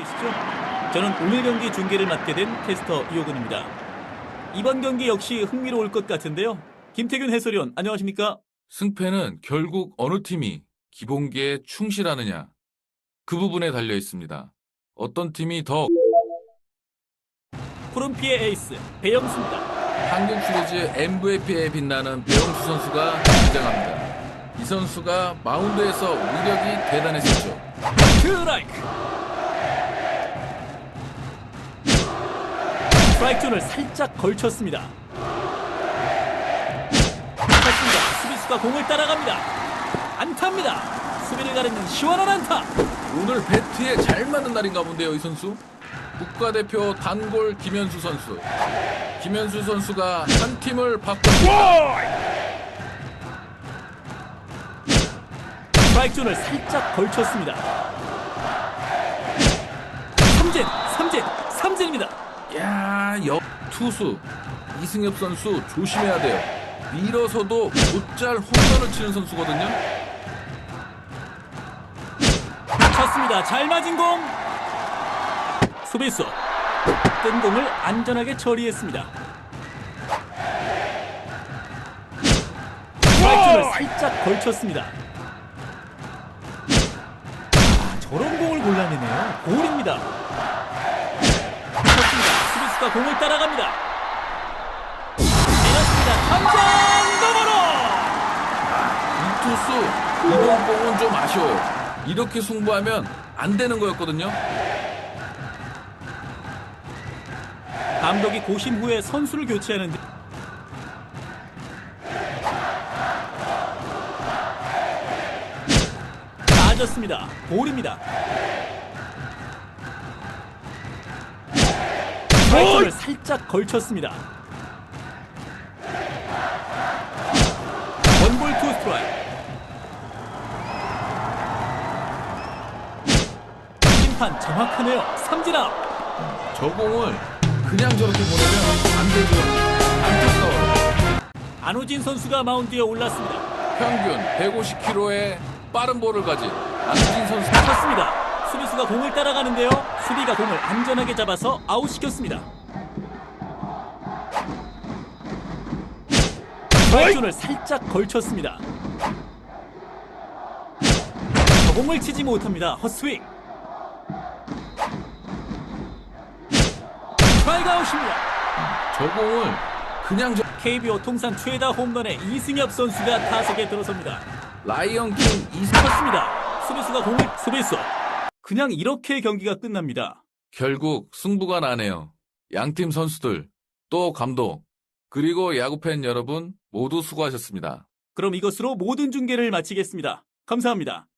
계시죠? 저는 오늘 경기 중계를 맡게 된 캐스터 이호근입니다. 이번 경기 역시 흥미로울 것 같은데요. 김태균 해설위원 안녕하십니까? 승패는 결국 어느 팀이 기본기에 충실하느냐 그 부분에 달려 있습니다. 어떤 팀이 더 푸른피의 에이스 배영수입니다. 한국 시리즈 MVP에 빛나는 배영수 선수가 등장합니다. 이 선수가 마운드에서 위력이 대단했었죠. 스트라이크 스트라이크 존을 살짝 걸쳤습니다 쳤습니다 수비수가 공을 따라갑니다 안타입니다 수비를 가르는 시원한 안타 오늘 배트에 잘 맞는 날인가 본데요, 이 선수. 국가대표 단골 김현수 선수. 김현수 선수가 한 팀을 바꿨습니다. 스트라이크 존을 살짝 걸쳤습니다 삼진 삼진 삼진입니다 야, 역 투수. 이승엽 선수 조심해야 돼요. 밀어서도 곧잘 홈런을 치는 선수거든요. 쳤습니다. 잘 맞은 공. 수비수. 뜬 공을 안전하게 처리했습니다. 스트라이크 존을 살짝 걸쳤습니다. 아, 저런 공을 골라내네요. 볼입니다 수비수가 공을 따라갑니다 때렸습니다 탐장 너머로 이 투수 이번 공은 좀 아쉬워요. 이렇게 승부하면 안 되는 거였거든요. 감독이 고심 후에 선수를 교체하는데 빠졌습니다. 볼입니다. 스트라이크를 살짝 걸쳤습니다. 원볼 투 스트라이크. 심판 정확하네요. 삼진 아웃. 저 공을 그냥 저렇게 보내면 안 되죠. 안타까워요. 안호진 선수가 마운드에 올랐습니다. 평균 150km의 빠른 볼을 가진 안진 선수. 쳤습니다. 수비수가 공을 따라가는데요. 수비가 공을 안전하게 잡아서 아웃시켰습니다. 스트라이크존을 살짝 걸쳤습니다. 저 공을 치지 못합니다. 헛스윙. 스트라이크 아웃입니다. 저 공을 그냥 저 KBO 통산 최다 홈런의 이승엽 선수가 타석에 들어섭니다. 라이언 킹 이승 쳤습니다. 수비수가 공을 수비수. 그냥 이렇게 경기가 끝납니다. 결국 승부가 나네요. 양팀 선수들, 또 감독, 그리고 야구팬 여러분 모두 수고하셨습니다. 그럼 이것으로 모든 중계를 마치겠습니다. 감사합니다.